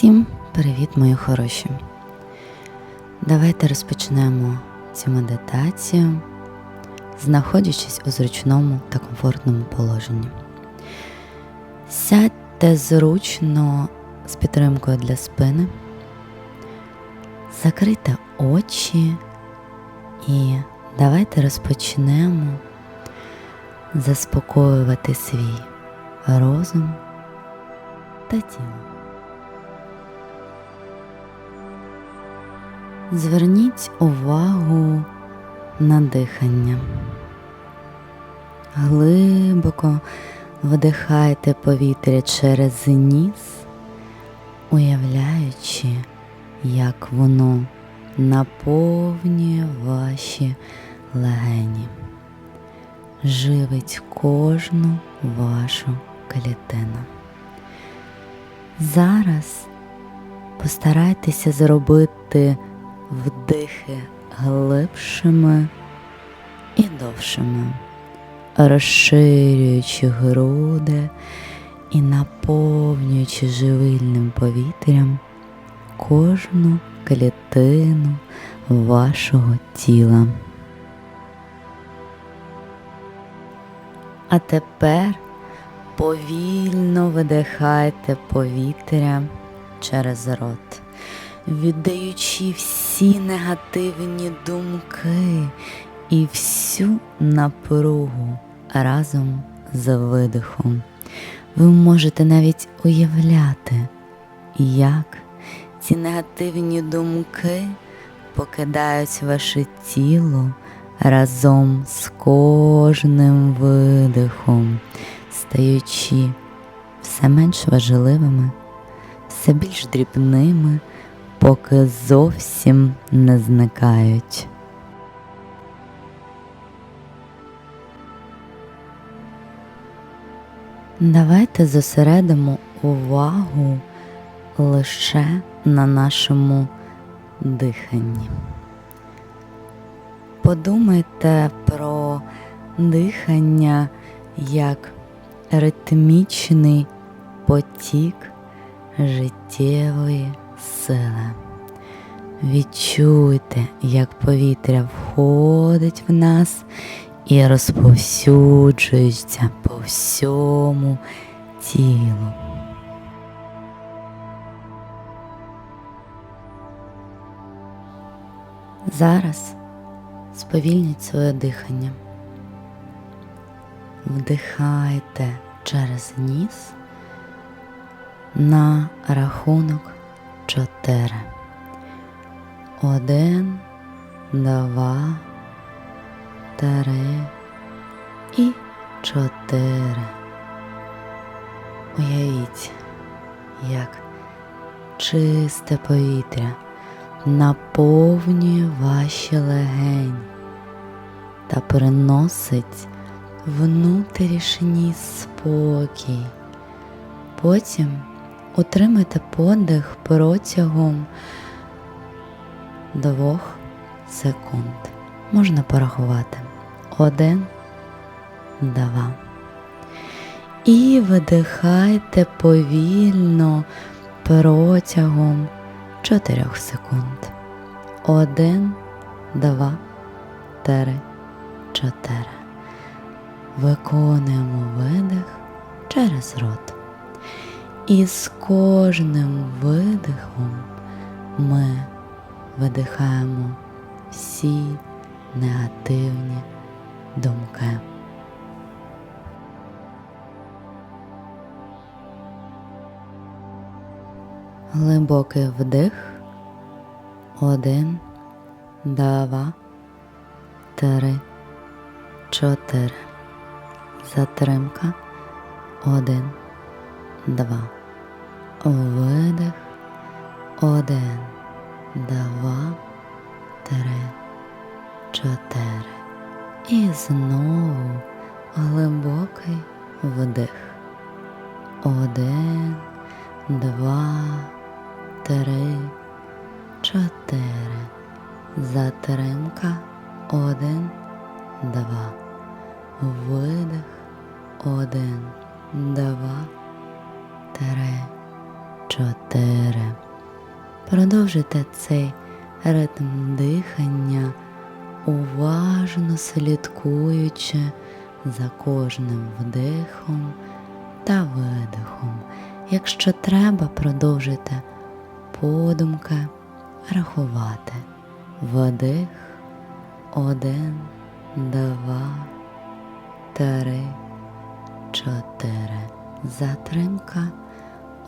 Всім привіт, мої хороші! Давайте розпочнемо цю медитацію, знаходячись у зручному та комфортному положенні. Сядьте зручно з підтримкою для спини, закрийте очі і давайте розпочнемо заспокоювати свій розум та тіло. Зверніть увагу на дихання. Глибоко вдихайте повітря через ніс, уявляючи, як воно наповнює ваші легені, живить кожну вашу клітину. Зараз постарайтеся зробити вдихи глибшими і довшими, розширюючи груди і наповнюючи живильним повітрям кожну клітину вашого тіла. А тепер повільно видихайте повітря через рот віддаючи всі негативні думки і всю напругу разом з видихом. Ви можете навіть уявляти, як ці негативні думки покидають ваше тіло разом з кожним видихом, стаючи все менш важливими, все більш дрібними поки зовсім не зникають. Давайте зосередимо увагу лише на нашому диханні. Подумайте про дихання як ритмічний потік життєвої сили. Відчуйте, як повітря входить в нас і розповсюджується по всьому тілу. Зараз сповільніть своє дихання. Вдихайте через ніс на рахунок чотири. Один, два, три і чотири. Уявіть, як чисте повітря наповнює ваші легень та приносить внутрішній спокій. Потім Утримайте подих протягом двох секунд. Можна порахувати. Один, два. І видихайте повільно протягом 4 секунд. Один, два, три, чотири. Виконуємо видих через рот. І з кожним видихом ми видихаємо всі негативні думки. Глибокий вдих. Один, два, три, чотири. Затримка. Один, два. Видих. Один, два, три, чотири. І знову глибокий вдих. Один, два, три, чотири. Затримка. Один, два. Видих. Один, два, три чотири. Продовжуйте цей ритм дихання, уважно слідкуючи за кожним вдихом та видихом. Якщо треба, продовжуйте подумки рахувати. Вдих, один, два, три, чотири. Затримка.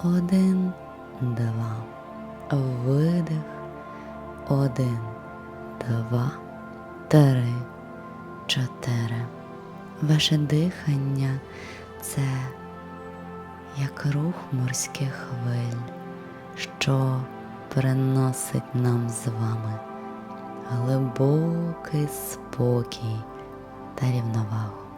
Один, два. Видих. Один, два, три, чотири. Ваше дихання це як рух морських хвиль, що приносить нам з вами глибокий спокій та рівновагу.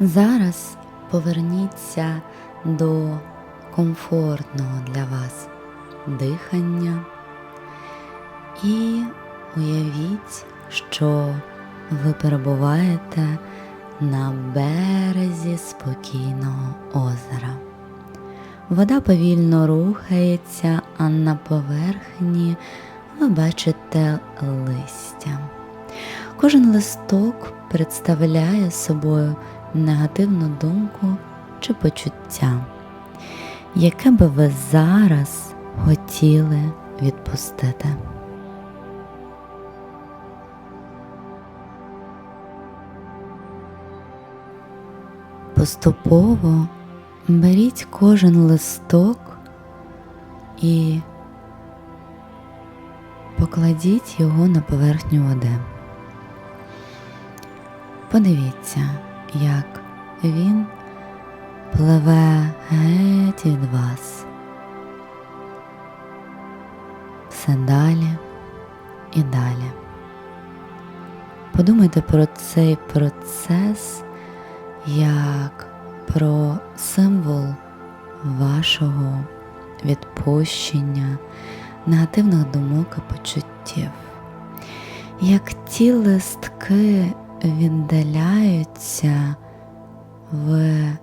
Зараз поверніться до комфортного для вас дихання і уявіть, що ви перебуваєте на березі спокійного озера. Вода повільно рухається, а на поверхні ви бачите листя. Кожен листок представляє собою негативну думку чи почуття, яке би ви зараз хотіли відпустити. Поступово беріть кожен листок і покладіть його на поверхню води. Подивіться, як він пливе геть від вас. Все далі і далі. Подумайте про цей процес як про символ вашого відпущення, негативних думок і почуттів. Як ті листки віддаляються, ви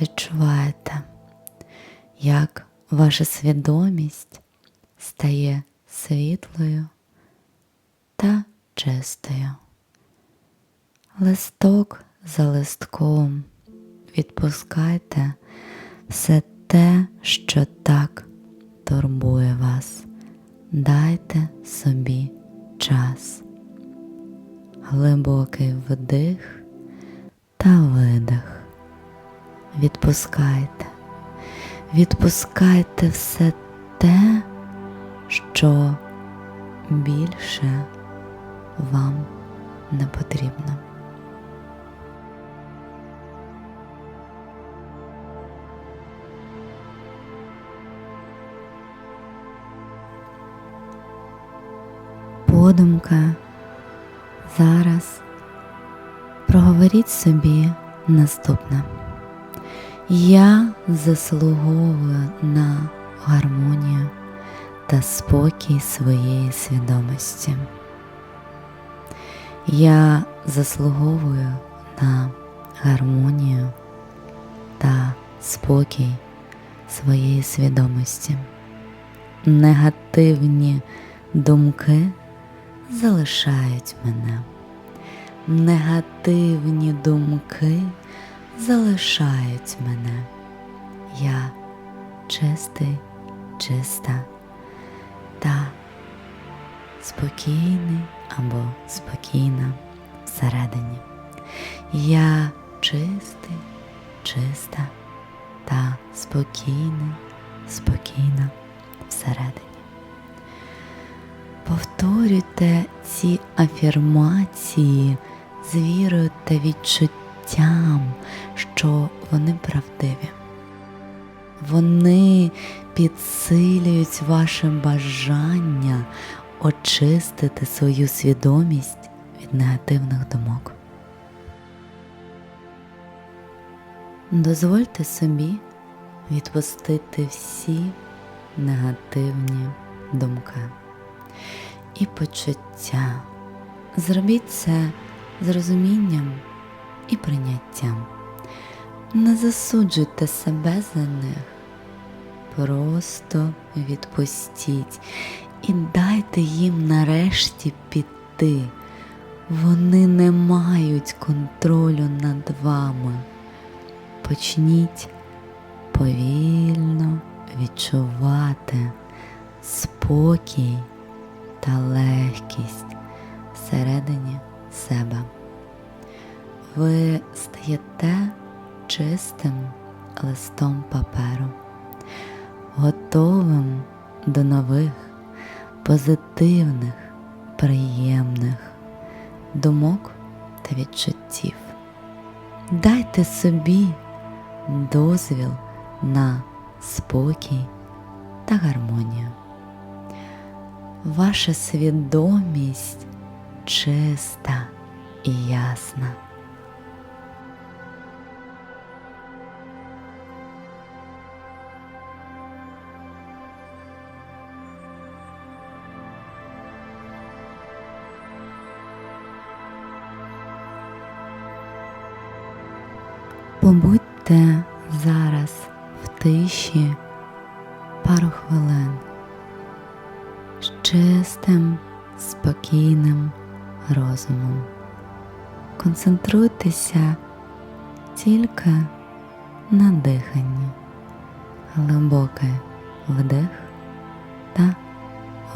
відчуваєте, як ваша свідомість стає світлою та чистою. Листок за листком відпускайте все те, що так турбує вас. Дайте собі час глибокий вдих та видих. Відпускайте, відпускайте все те, що більше вам не потрібно. Подумка Зараз проговоріть собі наступне. Я заслуговую на гармонію та спокій своєї свідомості. Я заслуговую на гармонію та спокій своєї свідомості. Негативні думки залишають мене. Негативні думки залишають мене. Я чистий, чиста та спокійний або спокійна всередині. Я чистий, чиста та спокійний, спокійна всередині. Повторюйте ці афірмації з вірою та відчуттям, що вони правдиві. Вони підсилюють ваше бажання очистити свою свідомість від негативних думок. Дозвольте собі відпустити всі негативні думки і почуття. Зробіть це з розумінням і прийняттям. Не засуджуйте себе за них, просто відпустіть і дайте їм нарешті піти. Вони не мають контролю над вами. Почніть повільно відчувати спокій та легкість всередині себе. Ви стаєте чистим листом паперу, готовим до нових, позитивних, приємних думок та відчуттів. Дайте собі дозвіл на спокій та гармонію. Ваша свідомість чиста і ясна. Побудьте зараз в тиші пару хвилин чистим, спокійним розумом. Концентруйтеся тільки на диханні, глибокий вдих та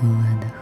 видих.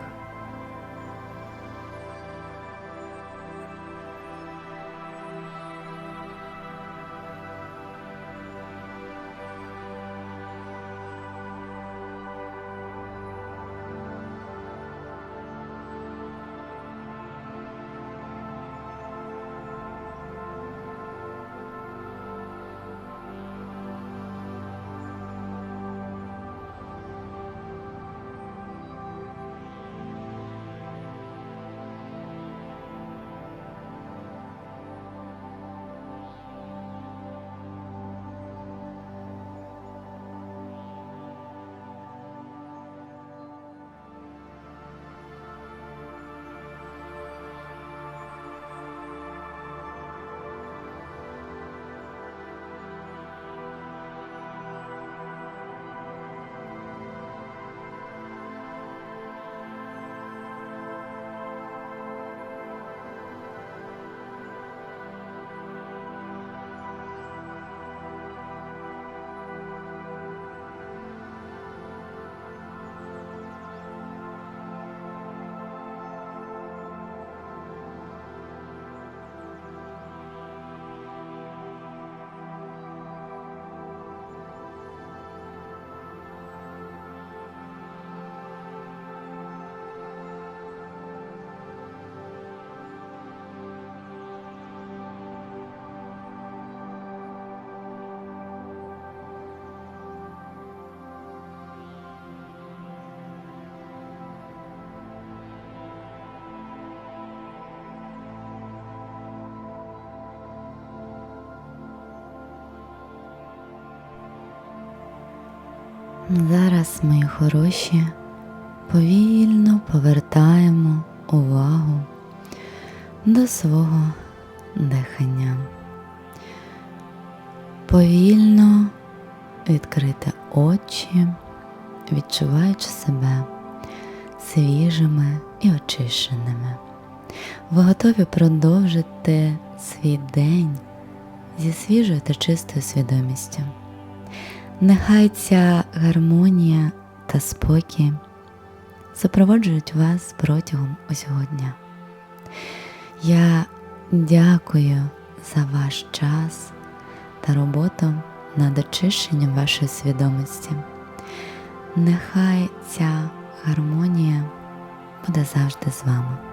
Зараз, мої хороші, повільно повертаємо увагу до свого дихання. Повільно відкрити очі, відчуваючи себе свіжими і очищеними. Ви готові продовжити свій день зі свіжою та чистою свідомістю. Нехай ця гармонія та спокій супроводжують вас протягом усього дня. Я дякую за ваш час та роботу над очищенням вашої свідомості. Нехай ця гармонія буде завжди з вами.